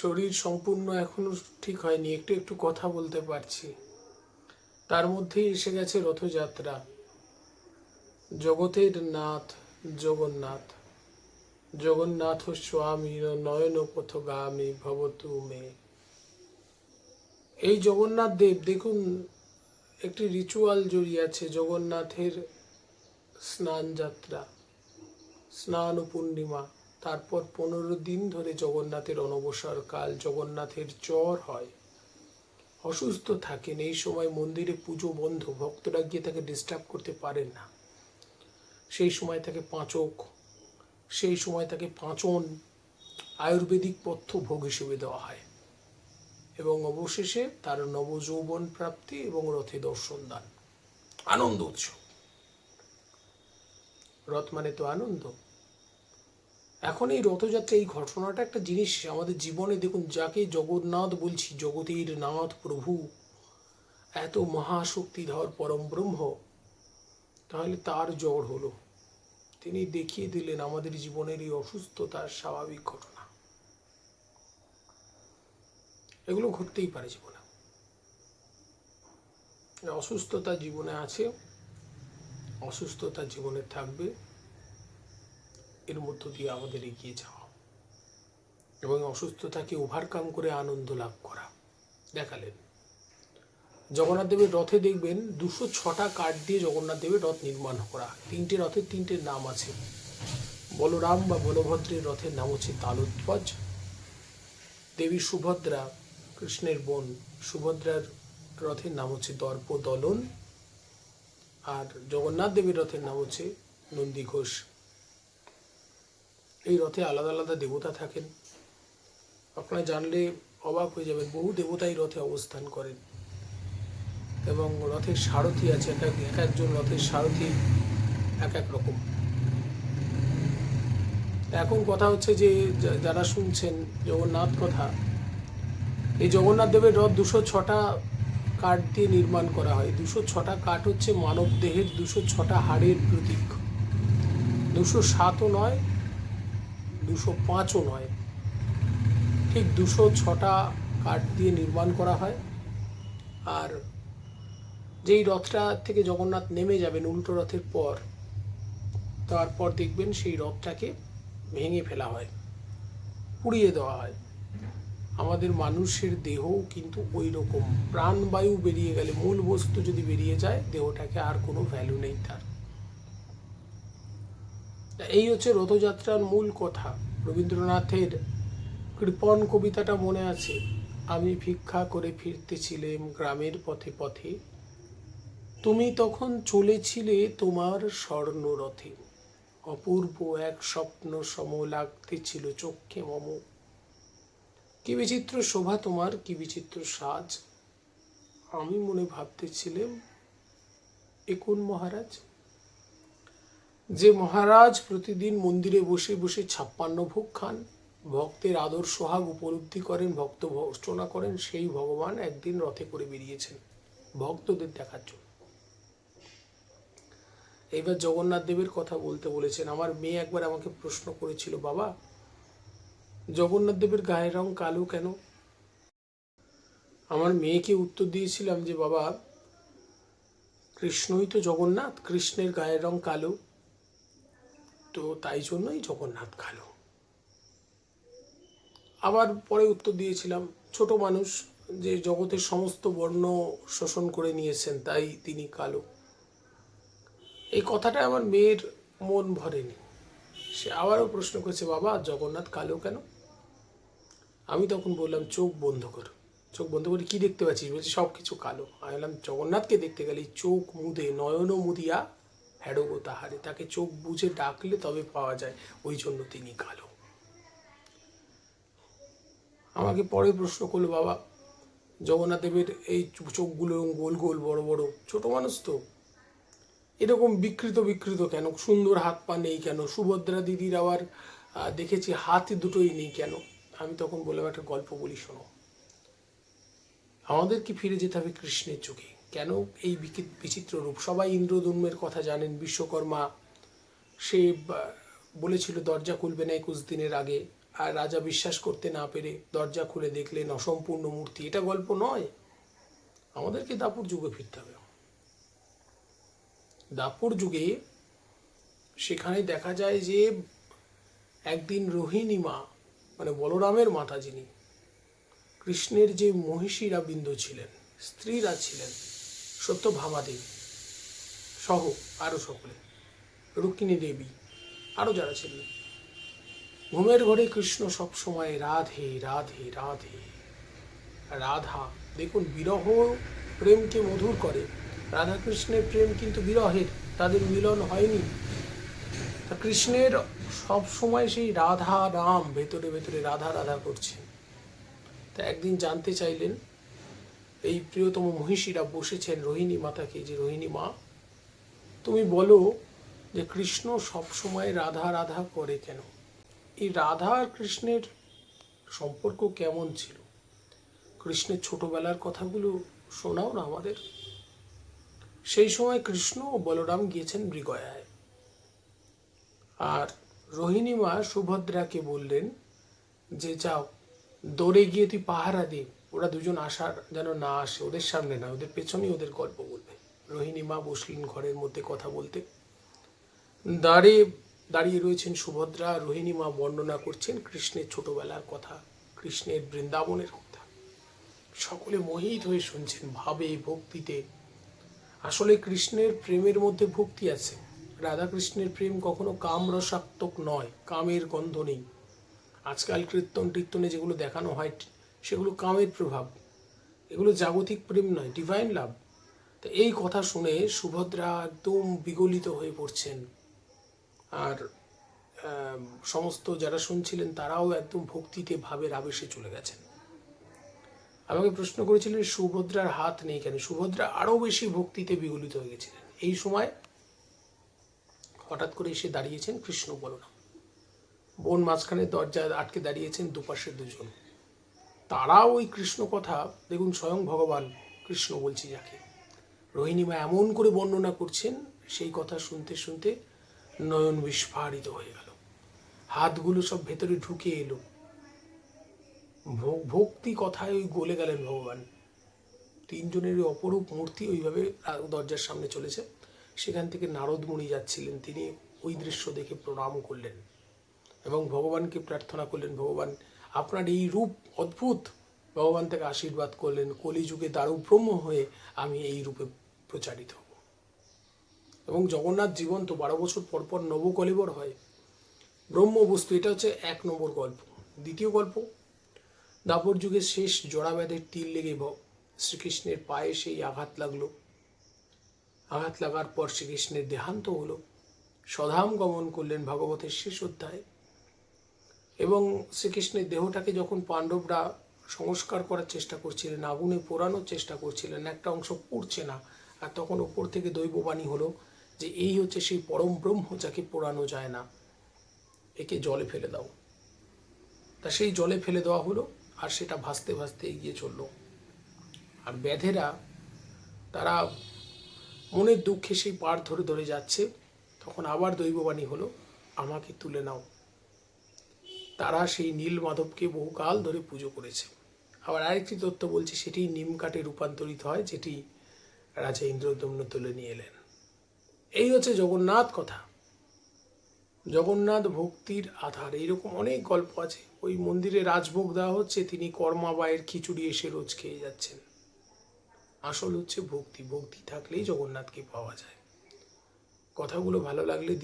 শরীর সম্পূর্ণ এখনও ঠিক হয়নি, একটু একটু কথা বলতে পারছি। তার মধ্যেই এসে গেছে রথযাত্রা। জগতের নাথ, জগন্নাথ। জগন্নাথ স্বামী নয়ন পথগামী ভবতু মে। এই জগন্নাথ দেব, দেখুন, একটি রিচুয়াল জড়িয়ে আছে, জগন্নাথের স্নান যাত্রা, স্নান পূর্ণিমা। তারপর পনেরো দিন ধরে জগন্নাথের অনবসর কাল জগন্নাথের জ্বর হয়। অসুস্থ থাকেন, এই সময় মন্দিরে পুজো বন্ধ, ভক্তরা গিয়ে তাকে ডিস্টার্ব করতে পারেন না। সেই সময় তাকে পাঁচক, সেই সময় তাকে পাঁচন আয়ুর্বেদিক পথ্য ভোগ হিসেবে দেওয়া হয় এবং অবশেষে তার নবযৌবন প্রাপ্তি এবং রথে দর্শন দান। আনন্দ উৎসব। রথ মানে তো আনন্দ। এখন এই রথযাত্রা এই ঘটনাটা একটা জিনিস আমাদের জীবনে দেখুন, যাকে জগন্নাথ বলছি, জগতের নাথ প্রভু, এত মহাশক্তিধর পরম ব্রহ্ম, তাহলে তার জ্বর হলো। তিনি দেখিয়ে দিলেন আমাদের জীবনের এই অসুস্থতার স্বাভাবিক ঘটনা। এগুলো ঘটতেই পারে জীবনে। অসুস্থতা জীবনে আছে, অসুস্থতা জীবনে থাকবে। এর মধ্য দিয়ে আমাদের এগিয়ে যাওয়া এবং অসুস্থতাকে ওভারকাম করে আনন্দ লাভ করা। দেখালেন। জগন্নাথ দেবের রথে দেখবেন দুশো ছটা কাঠ দিয়ে জগন্নাথ দেবের রথ নির্মাণ করা। তিনটে রথের তিনটে নাম আছে। বলরাম বা বলভদ্রের রথের নাম হচ্ছে তালোধ্বজ দেবী সুভদ্রা, কৃষ্ণের বোন সুভদ্রার রথের নাম হচ্ছে দর্প দলন আর জগন্নাথ দেবীর রথের নাম হচ্ছে নন্দী ঘোষ। এই রথে আলাদা আলাদা দেবতা থাকেন। আপনারা জানলে অবাক হয়ে যাবেন, বহু দেবতা এই রথে অবস্থান করেন। এবং রথের সারথি আছে, এক এক এক একজন রথের সারথি এক এক রকম। এখন কথা হচ্ছে যা- যারা শুনছেন জগন্নাথ কথা, এই জগন্নাথ দেবের রথ দুশো ছটা কাঠ দিয়ে নির্মাণ করা হয়। দুশো ছটা কাঠ হচ্ছে মানব দেহের দুশো ছটা হাড়ের প্রতীক। দুশো সাতও নয় দুশো পাঁচও নয়। ঠিক দুশো ছটা কাঠ দিয়ে নির্মাণ করা হয়। আর যেই রথটা থেকে জগন্নাথ নেমে যাবেন উল্টো রথের পর, তারপর দেখবেন সেই রথটাকে ভেঙে ফেলা হয়, পুড়িয়ে দেওয়া হয়। আমাদের মানুষের দেহও কিন্তু ওই রকম। প্রাণবায়ু বেরিয়ে গেলে মূল বস্তু যদি বেরিয়ে যায়, দেহটাকে আর কোনো ভ্যালু নেই তার। এই হচ্ছে রথযাত্রার মূল কথা। রবীন্দ্রনাথের কৃপণ কবিতাটা মনে আছে? আমি ভিক্ষা করে ফিরতেছিলাম গ্রামের পথে পথে। তুমি তখন চলেছিলে তোমার স্বর্ণরথে। অপূর্ব এক স্বপ্ন সম লাগতেছিল চক্ষে মম। কি বিচিত্র শোভা তোমার, কি বিচিত্র সাজ। আমি মনে ভাবতেছিলাম একুন মহারাজ? যে মহারাজ প্রতিদিন মন্দিরে বসে বসে ছাপ্পান্ন ভোগ খান, ভক্তের আদর সোহাগ উপলব্ধি করেন, ভক্ত ভর্চনা করেন, সেই ভগবান একদিন রথে করে বেরিয়েছেন, ভক্তদের দেখার জন্য। এইবার জগন্নাথ দেবের কথা বলতে বলেছেন, আমার মেয়ে একবার আমাকে প্রশ্ন করেছিল, বাবা, জগন্নাথ দেবের গায়ের রং কালো কেন? আমার মেয়েকে উত্তর দিয়েছিলাম যে, বাবা, কৃষ্ণই তো জগন্নাথ, কৃষ্ণের গায়ের রং কালো। তো তাই জন্যই জগন্নাথ কালো আবার পরে উত্তর দিয়েছিলাম, ছোট মানুষ যে জগতের সমস্ত বর্ণ শোষণ করে নিয়েছেন, তাই তিনি কালো। এই কথাটা আমার মেয়ের মন ভরেনি। সে আবারও প্রশ্ন করেছে, বাবা, জগন্নাথ কালো কেন? আমি তখন বললাম, চোখ বন্ধ কর। চোখ বন্ধ করে কি দেখতে পাচ্ছিস? বলছি সব কিছু কালো। আমি বললাম, জগন্নাথকে দেখতে গেলে চোখ মুদে নয়ন মুদিয়া হ্যাডোগো তাহারে তাকে চোখ বুঝে ডাকলে তবে পাওয়া যায়, ওই জন্য তিনি কালো। আমাকে পরে প্রশ্ন করল, বাবা, জগন্নাথ দেবের এই চোখগুলো গোল গোল, বড় বড়, ছোট মানুষ তো? এরকম বিকৃত বিকৃত কেন? সুন্দর হাত পা নেই কেন? সুভদ্রা দিদির আবার দেখেছি হাত দুটোই নেই কেন? আমি তখন বললাম, একটা গল্প বলি, শোনো। আমাদেরকে ফিরে যেতে হবে কৃষ্ণের যুগে কেন এই বিচিত্র রূপ? সবাই ইন্দ্রদুম্নের কথা জানেন, বিশ্বকর্মা। সে বলেছিল, দরজা খুলবে না একুশ দিনের আগে। আর রাজা বিশ্বাস করতে না পেরে দরজা খুলে দেখলেন অসম্পূর্ণ মূর্তি। এটা গল্প নয়। আমাদেরকে দাপুর যুগে ফিরতে হবে। দাপুর যুগে সেখানে দেখা যায় যে একদিন রোহিণী মা মানে বলরামের মাতা যিনি, কৃষ্ণের যে মহিষীরা বিন্দু ছিলেন, স্ত্রীরা ছিলেন সত্যভামাদেবী সহ আরও সকলে। রুক্মিণী দেবী আরও যারা ছিলেন। ঘুমের ঘরে কৃষ্ণ সবসময় রাধে রাধে রাধে। রাধা, দেখুন, বিরহ প্রেমকে মধুর করে। রাধা কৃষ্ণের প্রেম কিন্তু বিরহের, তাদের মিলন হয়নি। কৃষ্ণের সব সময় সেই রাধা রাম, ভেতরে ভেতরে রাধা রাধা করছে। তা একদিন জানতে চাইলেন এই প্রিয়তম মহিষীরা বসেছেন রোহিণী মাতাকে, যে রোহিণী মা, তুমি বলো যে কৃষ্ণ সব সময় রাধা রাধা করে কেন? এই রাধা আর কৃষ্ণের সম্পর্ক কেমন ছিল? কৃষ্ণের ছোটবেলার কথাগুলো শোনাও না আমাদের। সেই সময় কৃষ্ণ ও বলরাম গিয়েছেন মৃগয়ায়। আর রোহিণী মা সুভদ্রাকে বললেন যে যাও, দৌড়ে গিয়ে তুই পাহারা দে। ওরা দুজন আসার যেন না আসে, ওদের সামনে না, ওদের পেছনেই ওদের গল্প বলবে। রোহিণী মা বসলেন ঘরের মধ্যে কথা বলতে। দাঁড়িয়ে দাঁড়িয়ে রয়েছেন সুভদ্রা, রোহিণী মা বর্ণনা করছেন কৃষ্ণের ছোটবেলার কথা, কৃষ্ণের বৃন্দাবনের কথা। সকলে মোহিত হয়ে শুনছেন ভাবে ভক্তিতে। আসলে কৃষ্ণের প্রেমের মধ্যে ভক্তি আছে। রাধা কৃষ্ণের প্রেম কখনো কাম রসাত্মক নয়, কামের গন্ধ নেই। আজকাল কীর্তন টীর্তনে যেগুলো দেখানো হয় সেগুলো কামের প্রভাব। এগুলো জাগতিক প্রেম নয় ডিভাইন লাভ। তো এই কথা শুনে সুভদ্রা একদম বিগলিত হয়ে পড়ছেন। আর সমস্ত যারা শুনছিলেন তারাও একদম ভক্তিতে, ভাবের আবেশে চলে গেছেন। আমাকে প্রশ্ন করেছিলেন, সুভদ্রার হাত নেই কেন? সুভদ্রা আরও বেশি ভক্তিতে বিগলিত হয়ে গেছিলেন। এই সময় হঠাৎ করে এসে দাঁড়িয়েছেন কৃষ্ণ বলরাম। বোন মাঝখানে দরজায় আটকে দাঁড়িয়েছেন দুপাশে দুজন। তারাও ওই কৃষ্ণ কথা, দেখুন স্বয়ং ভগবান কৃষ্ণ বলছি যাকে। রোহিণীমা এমন করে বর্ণনা করছেন, সেই কথা শুনতে শুনতে নয়ন বিস্ফারিত হয়ে গেল। হাতগুলো সব ভেতরে ঢুকে এলো। ভক্তি কথায় ওই গলে গেলেন ভগবান। তিনজনের অপরূপ মূর্তি ওইভাবে দরজার সামনে চলেছে। সেখান থেকে নারদমণি যাচ্ছিলেন, তিনি ওই দৃশ্য দেখে প্রণাম করলেন এবং ভগবানকে প্রার্থনা করলেন, ভগবান আপনার এই রূপ অদ্ভুত। ভগবান থেকে আশীর্বাদ করলেন, কলিযুগে দারু ব্রহ্ম হয়ে আমি এই রূপে প্রচারিত হব। এবং জগন্নাথ জীবন তো বারো বছর পর পর নবকলেবর হয়। ব্রহ্ম বস্তু, এটা হচ্ছে এক নম্বর গল্প। দ্বিতীয় গল্প, দাপর যুগের শেষ জড়াব্যাধের তীর লেগে শ্রীকৃষ্ণের পায়ে সেই আঘাত লাগল। আঘাত লাগার পর শ্রীকৃষ্ণের দেহান্ত হলো। সধাম গমন করলেন ভাগবতের শেষ অধ্যায়। এবং শ্রীকৃষ্ণের দেহটাকে যখন পাণ্ডবরা সংস্কার করার চেষ্টা করছিলেন, আগুনে পোড়ানোর চেষ্টা করছিলেন, একটা অংশ পুড়ছে না, আর তখন ওপর থেকে দৈববাণী হলো যে এই হচ্ছে সেই পরম ব্রহ্ম যাকে পোড়ানো যায় না, একে জলে ফেলে দাও। তা সেই জলে ফেলে দেওয়া হলো, আর সেটা ভাসতে ভাসতে এগিয়ে চলল। আর ব্যাধেরা, তারা মনের দুঃখে সেই পার ধরে ধরে যাচ্ছে, তখন আবার দৈববাণী হলো, আমাকে তুলে নাও। তারা সেই নীল মাধবকে বহুকাল ধরে পুজো করেছে। আবার আরেকটি তথ্য বলছে, সেটি নিম কাঠে রূপান্তরিত হয়, যেটি রাজা ইন্দ্রদম্ন তুলে নিয়ে এলেন। এই হচ্ছে জগন্নাথ কথা। জগন্নাথ ভক্তির আধার। এইরকম অনেক গল্প আছে। ওই মন্দিরে রাজভোগ দেওয়া হচ্ছে, তিনি কর্মাবায়ের খিচুড়ি এসে রোজ খেয়ে যাচ্ছেন। আসল হচ্ছে ভক্তি। ভক্তি থাকলেই জগন্নাথকে পাওয়া যায়। কথাগুলো ভালো লাগলে